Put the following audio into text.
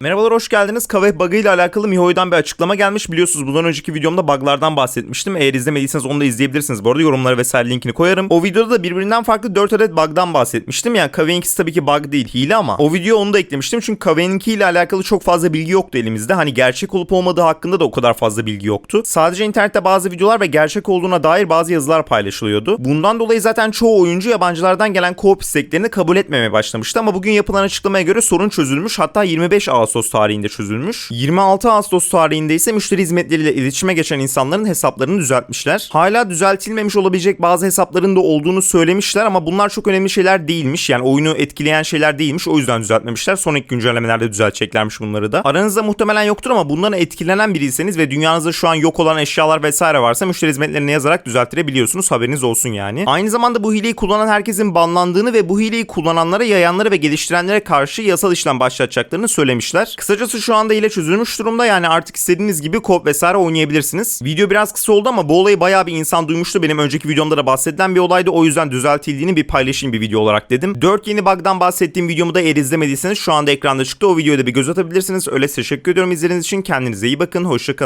Merhabalar hoş geldiniz. Kaveh bug'ı ile alakalı MiHo'dan bir açıklama gelmiş. Biliyorsunuz bundan önceki videomda bug'lardan bahsetmiştim. Eğer izlemediyseniz onu da izleyebilirsiniz. Bu arada yorumlara vesaire linkini koyarım. O videoda da birbirinden farklı 4 adet bug'dan bahsetmiştim. Yani Kaveh'inkisi tabii ki bug değil hile ama o video onu da eklemiştim. Çünkü Kaveh'inki ile alakalı çok fazla bilgi yoktu elimizde. Hani gerçek olup olmadığı hakkında da o kadar fazla bilgi yoktu. Sadece internette bazı videolar ve gerçek olduğuna dair bazı yazılar paylaşılıyordu. Bundan dolayı zaten çoğu oyuncu yabancılardan gelen co-op isteklerini kabul etmemeye başlamıştı. Ama bugün yapılan açıklamaya göre sorun çözülmüş. Hatta 25 Ağustos tarihinde çözülmüş. 26 Ağustos tarihinde ise müşteri hizmetleriyle iletişime geçen insanların hesaplarını düzeltmişler. Hala düzeltilmemiş olabilecek bazı hesapların da olduğunu söylemişler ama bunlar çok önemli şeyler değilmiş. Yani oyunu etkileyen şeyler değilmiş. O yüzden düzeltmemişler. Sonraki güncellemelerde düzelteceklermiş bunları da. Aranızda muhtemelen yoktur ama bundan etkilenen biriyseniz ve dünyanızda şu an yok olan eşyalar vesaire varsa müşteri hizmetlerine yazarak düzelttirebiliyorsunuz. Haberiniz olsun yani. Aynı zamanda bu hileyi kullanan herkesin banlandığını ve bu hileyi kullananlara, yayanlara ve geliştirenlere karşı yasal işlem başlatacaklarını söylemişler. Kısacası şu anda hile çözülmüş durumda yani artık istediğiniz gibi kod vesaire oynayabilirsiniz. Video biraz kısa oldu ama bu olayı bayağı bir insan duymuştu. Benim önceki videomda da bahsedilen bir olaydı. O yüzden düzeltildiğini bir paylaşayım bir video olarak dedim. 4 yeni bug'dan bahsettiğim videomu da eğer izlemediyseniz şu anda ekranda çıktı. O videoya da bir göz atabilirsiniz. Öyle teşekkür ediyorum izlediğiniz için. Kendinize iyi bakın. Hoşçakalın.